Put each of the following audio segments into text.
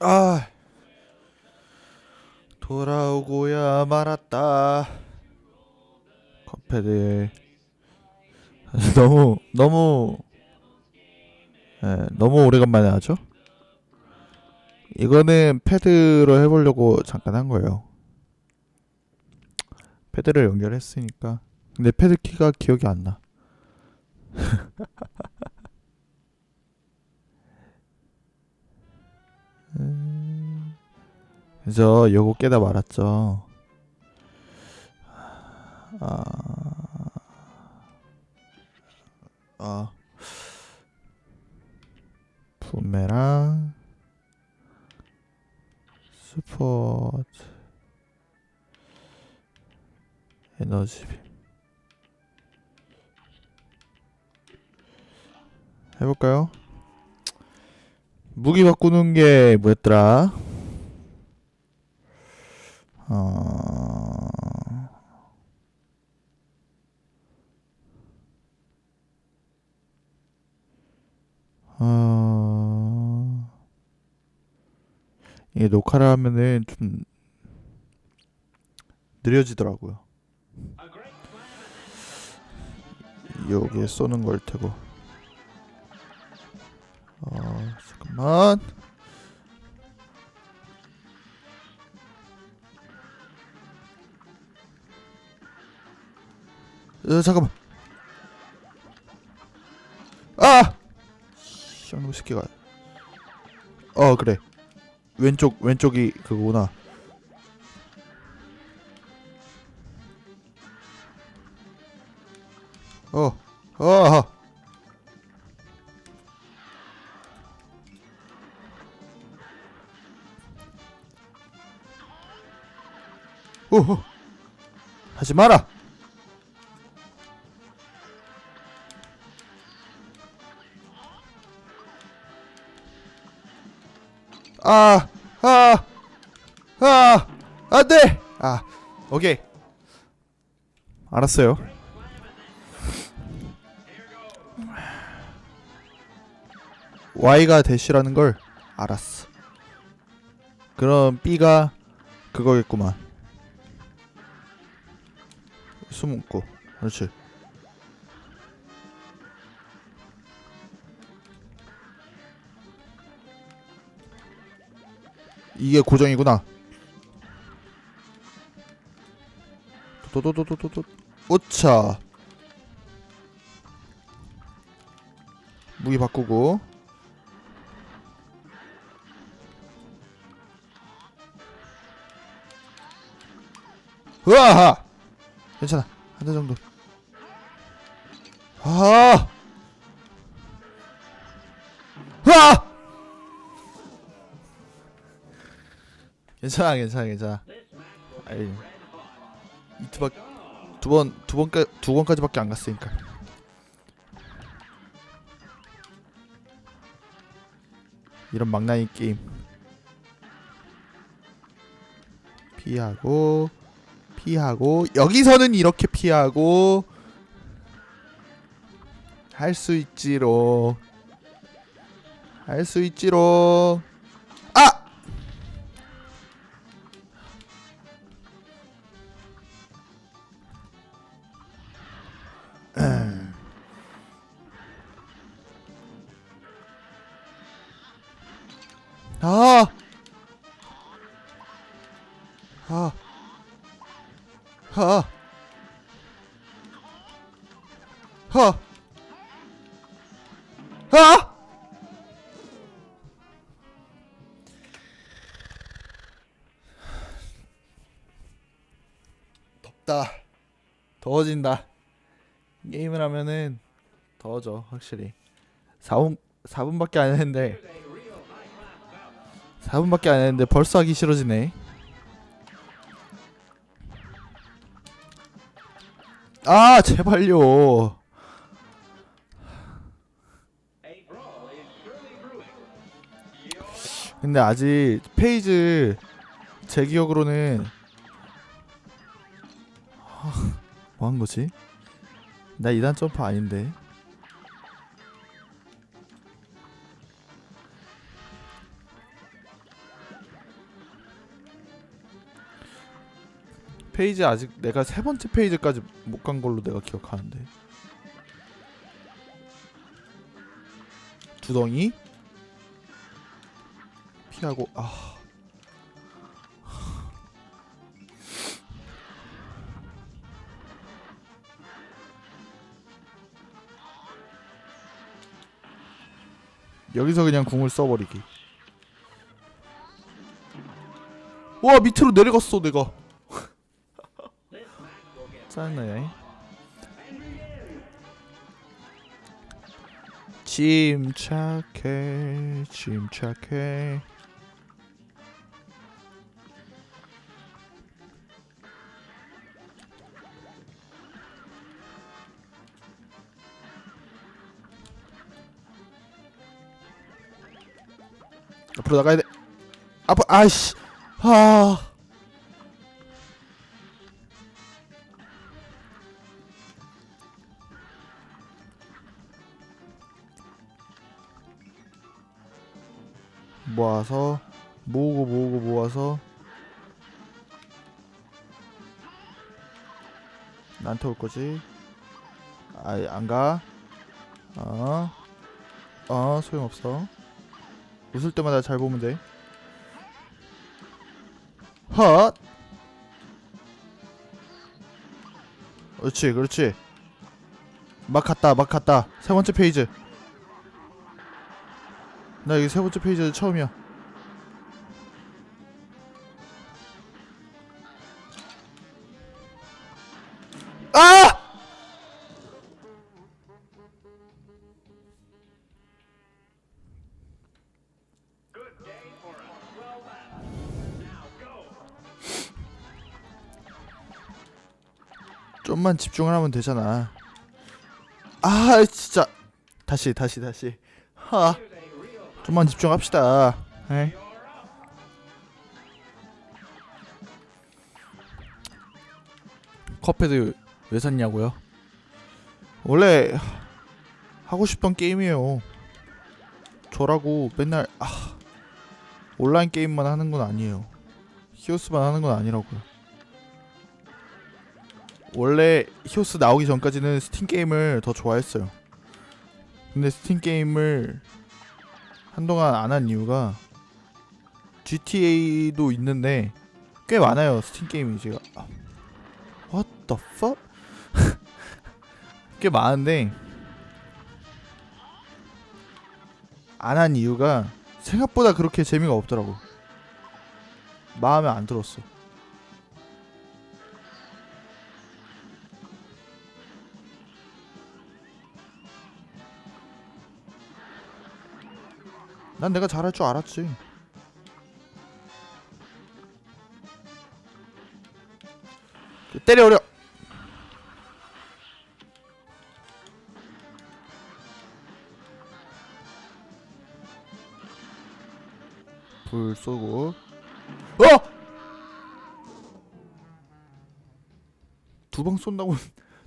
아. 돌아오고야 말았다. 컵패드 너무 너무 예, 너무 오래간만에 하죠? 이거는 패드로 해보려고 잠깐 한 거예요. 패드를 연결했으니까. 근데 패드 키가 기억이 안나 그래서 요거 깨다 말았죠. 아, 아, 부메랑 스포츠 에너지빔 해볼까요? 무기 바꾸는 게 뭐였더라? 어... 어... 이게 녹화를 하면은 좀 느려지더라고요. 여기에 쏘는 걸 테고. 어, 잠깐만. 어, 잠깐만. 아! 쌍놈 새끼가. 어, 그래. 왼쪽 왼쪽이 그거구나. 하지 마라. 아, 아, 아, 안 돼! 아, 오케이. 알았어요. Y가 대시라는 걸 알았어. 그럼 B가 그거겠구만. 숨고. 그렇지. 이게 고정이구나. 도도도도도도. 오차. 무기 바꾸고. 으아! 괜찮아. 한 대 정도. 아! 으아! 괜찮아, 괜찮아, 괜찮아. 아이, 이투박 두 번, 두 번까 두 번까지밖에 안 갔으니까. 이런 망나니 게임 피하고 피하고 여기서는 이렇게 피하고 할 수 있지로 할 수 있지로 아 아! 아! 하! 하! 하! 덥다. 더워진다. 게임을 하면은 더워져, 확실히. 4분 4분밖에 안 했는데 4분밖에 안 했는데 벌써 하기 싫어지네. 아 제발요. 근데 아직 페이지 제 기억으로는 뭐 한 거지? 나 2단 점프 아닌데. 페이지 아직 내가 세 번째 페이지까지 못 간 걸로 내가 기억하는데. 두덩이? 피하고 아. 여기서 그냥 궁을 써버리기. 와 밑으로 내려갔어 내가 짜증나네. 침착해 침착해. 앞으로 나가야 돼. 앞으로 아이씨. 아 모아서 모으고 모으고 모아서 나한테 올 거지? 아이 안 가? 어? 어 소용없어 웃을 때마다 잘 보면 돼 헛! 그렇지 그렇지 막 갔다 막 갔다 세 번째 페이지 나 여기 세 번째 페이지 처음이야. 아! 좀만 집중을 하면 되잖아. 아, 진짜. 다시, 다시, 다시. 하. 좀만 집중합시다. 에이. 컵패드 왜 샀냐고요? 원래 하고 싶던 게임이에요. 저라고 맨날 아, 온라인 게임만 하는 건 아니에요. 히오스만 하는 건 아니라고요. 원래 히오스 나오기 전까지는 스팀 게임을 더 좋아했어요. 근데 스팀 게임을 한동안 안 한 이유가 GTA도 있는데 꽤 많아요 스팀 게임이 제가. 아, What the fuck? 꽤 많은데 안 한 이유가 생각보다 그렇게 재미가 없더라고. 마음에 안 들었어 난 내가 잘할 줄 알았지. 때려버려. 불 쏘고. 어! 두 방 쏜다고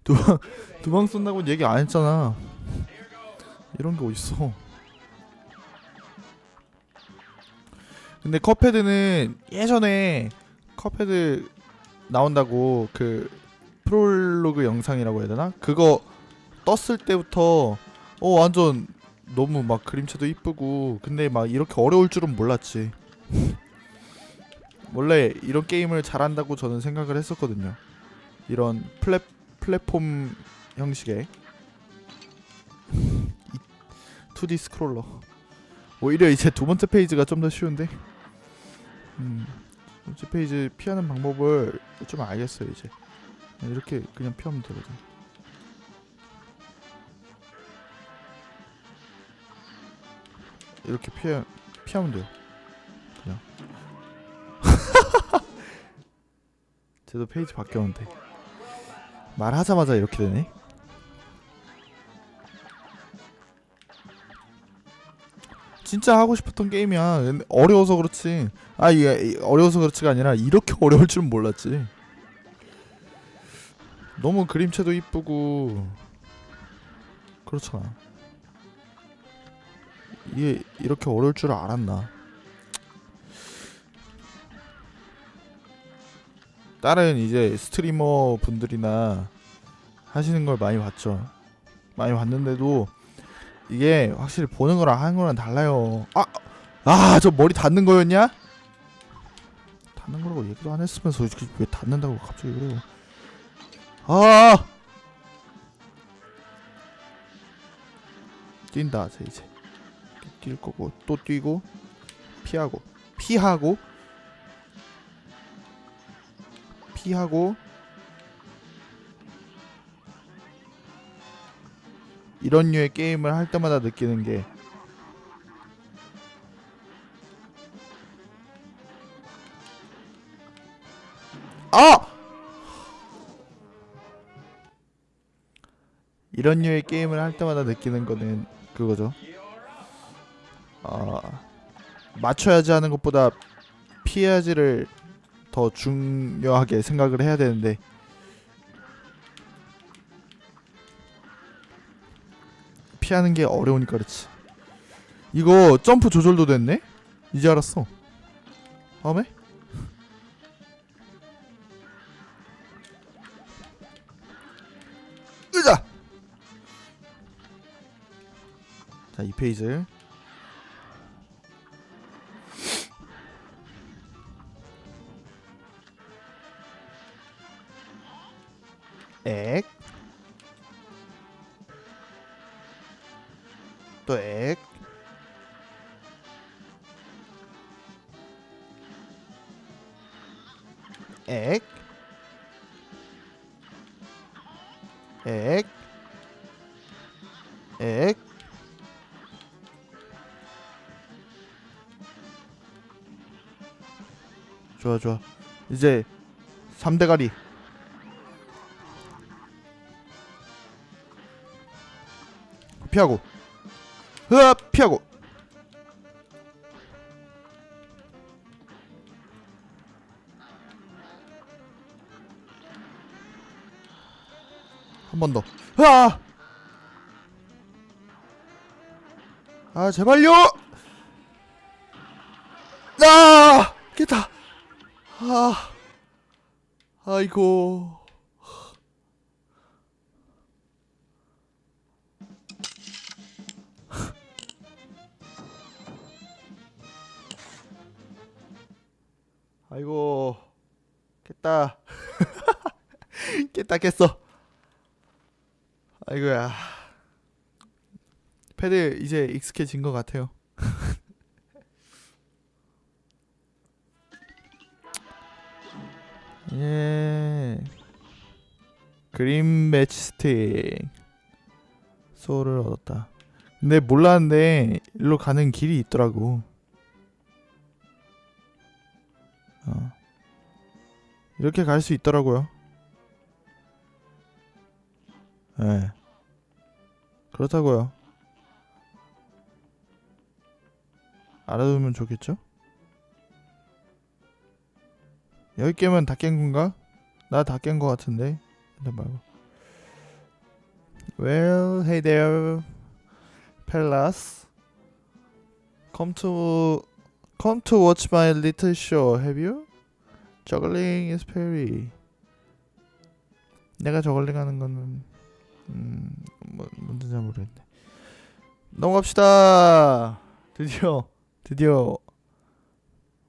두 방 두 방 쏜다고 얘기 안 했잖아. 이런 게 어딨어? 근데 컵헤드는 예전에 컵헤드 나온다고 그 프롤로그 영상이라고 해야 되나? 그거 떴을 때부터 어 완전 너무 막 그림체도 이쁘고 근데 막 이렇게 어려울 줄은 몰랐지. 원래 이런 게임을 잘한다고 저는 생각을 했었거든요. 이런 플랫 플랫폼 형식의 2D 스크롤러. 오히려 이제 두 번째 페이지가 좀 더 쉬운데. 음, 두 번째 페이지 피하는 방법을 좀 알겠어요 이제. 이렇게 그냥 피하면 되거든. 이렇게 피하 피하면 돼요. 그냥. 쟤도 페이지 바뀌었는데 말하자마자 이렇게 되네. 진짜 하고 싶었던 게임이야. 어려워서 그렇지. 아 이게 어려워서 그렇지가 아니라 이렇게 어려울 줄은 몰랐지. 너무 그림체도 이쁘고 그렇잖아. 이게 이렇게 어려울 줄 알았나? 다른 이제 스트리머 분들이나 하시는 걸 많이 봤죠. 많이 봤는데도 이게 확실히 보는 거랑 하는 거랑 달라요. 아, 아, 저 머리 닿는 거였냐? 닿는 거라고 얘기도 안 했으면서 왜 닿는다고 갑자기 그래요? 아, 뛴다, 저 이제 뛸 거고 또 뛰고 피하고 피하고 피하고 이런 류의 게임을 할 때마다 느끼는 게 아! 이런 류의 게임을 할 때마다 느끼는 거는 그거죠. 아 맞춰야지 하는 것보다 피해야지를 더 중요하게 생각을 해야 되는데 피하는 게 어려우니까 그렇지. 이거 점프 조절도 됐네? 이제 알았어. 다음에? 으자! 자, 이 페이지. 좋아 좋아. 이제 3대가리. 피하고. 으아 피하고. 한 번 더. 으아! 아 제발요. 아이고. 아이고. 깼다. 깼다 깼어. 아이고야. 패드 이제 익숙해진 것 같아요. 예. 그린 매치 스틱 소울을 얻었다. 근데 몰랐는데 일로 가는 길이 있더라고. 어. 이렇게 갈 수 있더라고요. 예. 그렇다고요. 알아두면 좋겠죠? 여기 깨면 다 깬 건가? 나 다 깬 거 같은데. 근데 말고. Well, hey there, Pellas. Come to come to watch my little show. Have you? Juggling is very. 내가 저글링 하는 거는 음, 뭐 뭔지 잘 모르겠네. 넘어갑시다. 드디어 드디어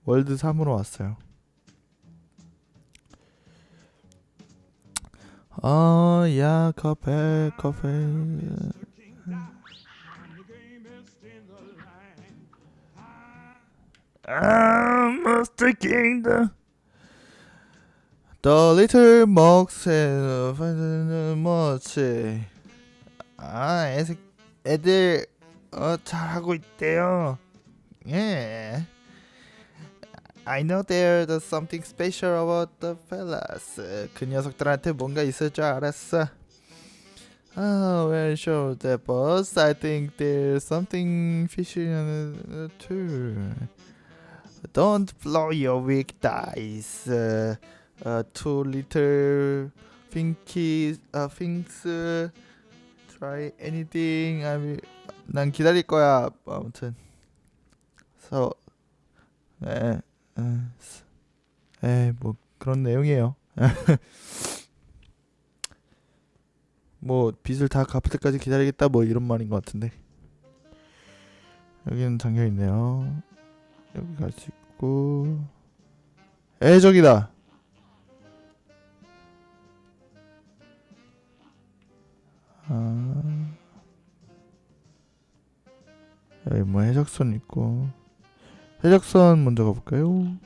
월드 3으로 왔어요. 아, 야, 커피, 커피. 아, Kingdom. The little mox and the much. 아, 애들, 어, 잘하고 있대요. 예. I know there's something special about the fellas. 그 녀석들한테 뭔가 있을 줄 알았어. Oh, well, sure, that boss. I think there's something fishy in it too. Don't blow your weak dice. Uh, uh, two little finky, uh, things. Uh, try anything. I mean, 난 기다릴 거야. 아무튼. So, 네. 에, 에, 뭐 그런 내용이에요. 뭐 빚을 다 갚을 때까지 기다리겠다 뭐 이런 말인 것 같은데 여기는 잠겨 있네요. 여기 갈 수 있고 애적이다. 아 여기 뭐 해적선 있고 해적선 먼저 가볼까요?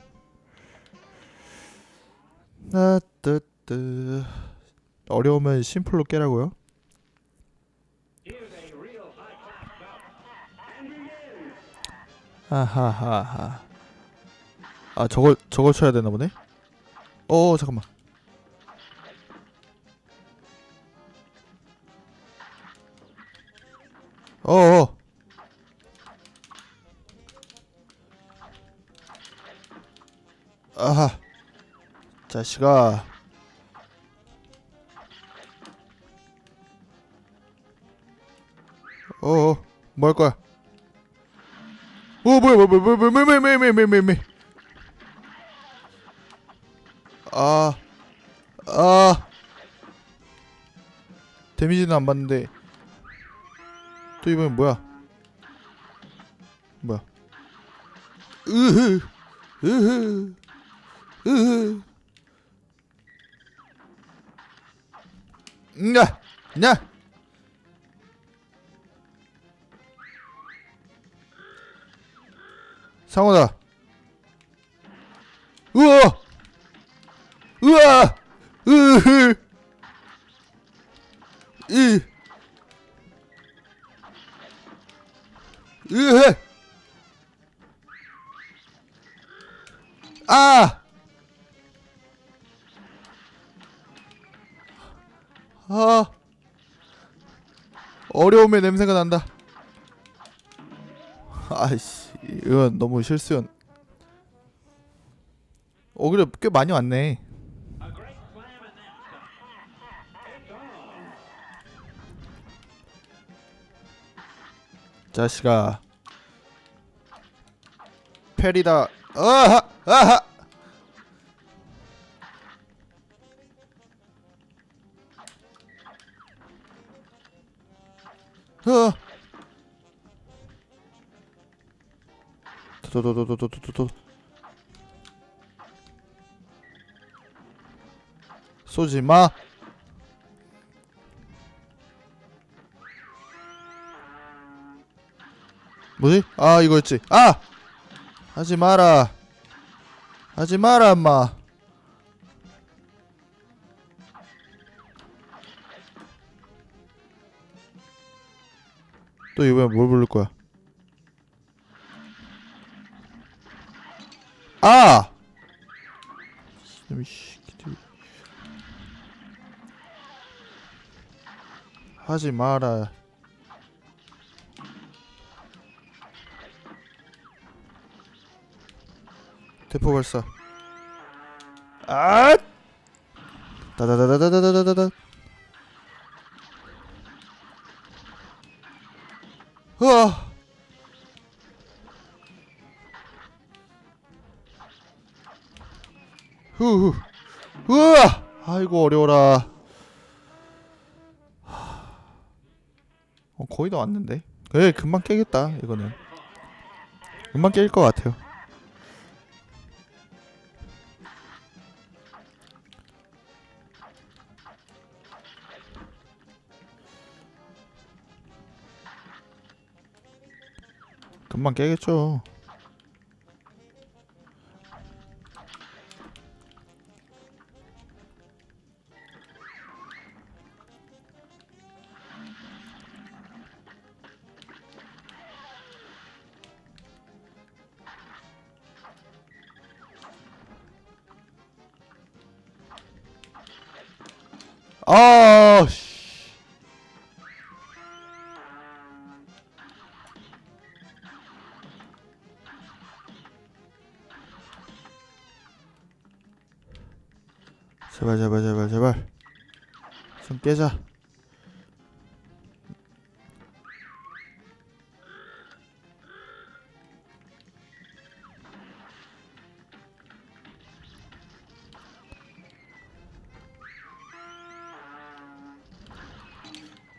나뜨뜨 어려우면 심플로 깨라고요? 하하하하 아 저걸 저걸 쳐야 되나 보네? 어 잠깐만 어어 아하 자식아 어어 뭐 할 거야 어 뭐야 뭐야 뭐야 뭐야 뭐야 뭐야 뭐야 뭐야 뭐야 뭐야 아, 아, 데미지는 안 받는데 또 이번엔 뭐야? 뭐야? 으흐, 으흐. 냐, 냐. 상호다. 우와. 우와! 으흐! 어려움의 냄새가 난다. 아이씨, 이건 너무 실수연. 어 그래 꽤 많이 왔네. 자식아 페리다 아하 아하 어 도도도도도도도 쏘지 마 뭐지? 아 이거였지. 아 하지 마라. 하지 마라 엄마. 또 이번엔 뭘 부를 거야? 아! 하지 마라. 대포 발사. 아! 다다다다다다다다다. 우와. 후후. 우와. 아이고 어려워라. 어, 거의 다 왔는데. 그래 금방 깨겠다 이거는. 금방 깰 것 같아요. 금방 깨겠죠. 제발 제발 제발 제발 좀 깨자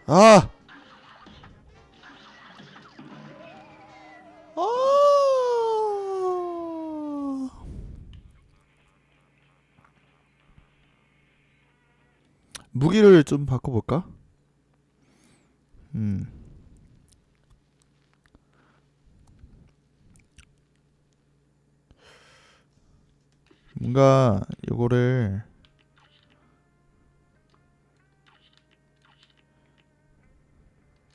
아! 요거를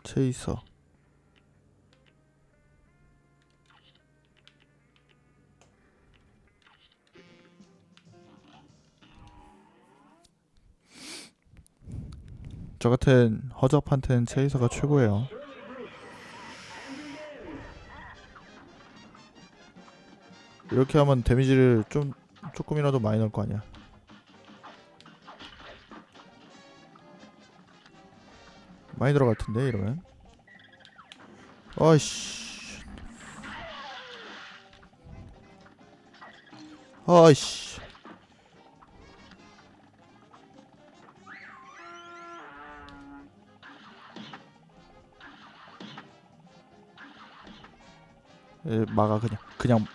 체이서 저 같은 허접한테는 체이서가 최고예요. 이렇게 하면 데미지를 좀 조금이라도 많이 넣을 거 아니야. 많이 들어갈 텐데 이러면. 아이씨. 아이씨. 에, 막아 그냥 그냥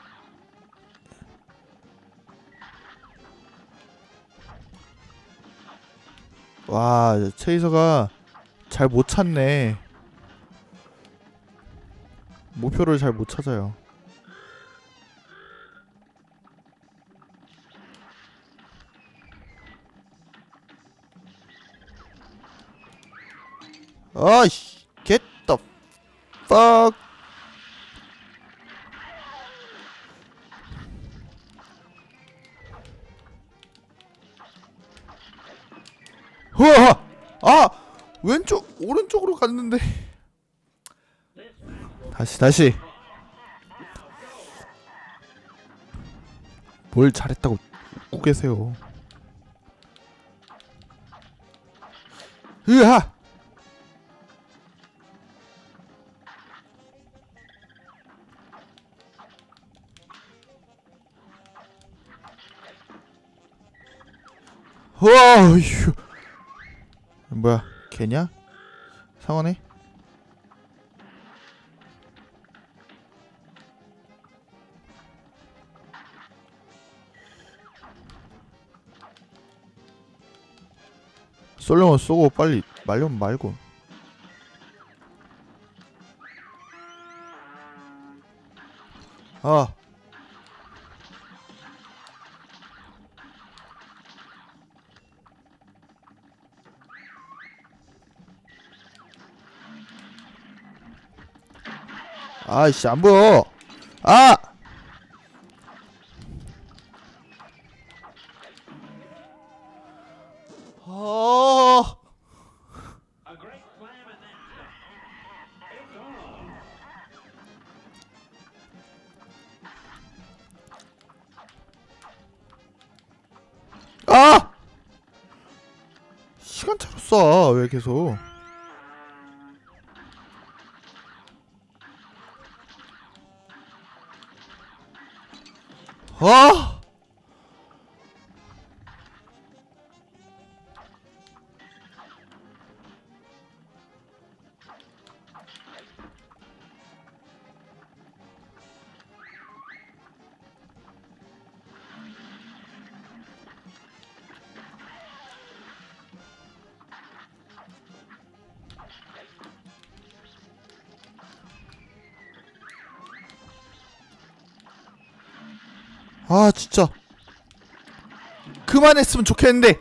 와 체이서가 잘 못 찾네 목표를 잘 못 찾아요 아이씨 get the fuck 우와! 아! 왼쪽 오른쪽으로 갔는데 다시 다시 뭘 잘했다고 웃고 계세요 으하! 와, 휴. 뭐야 걔냐? 상원해? 쏠려면 쏘고 빨리 말려면 말고 아 아이씨 안 보여 아아 아! 시간차로 쏴, 왜 계속. 아! 아 진짜. 그만했으면 좋겠는데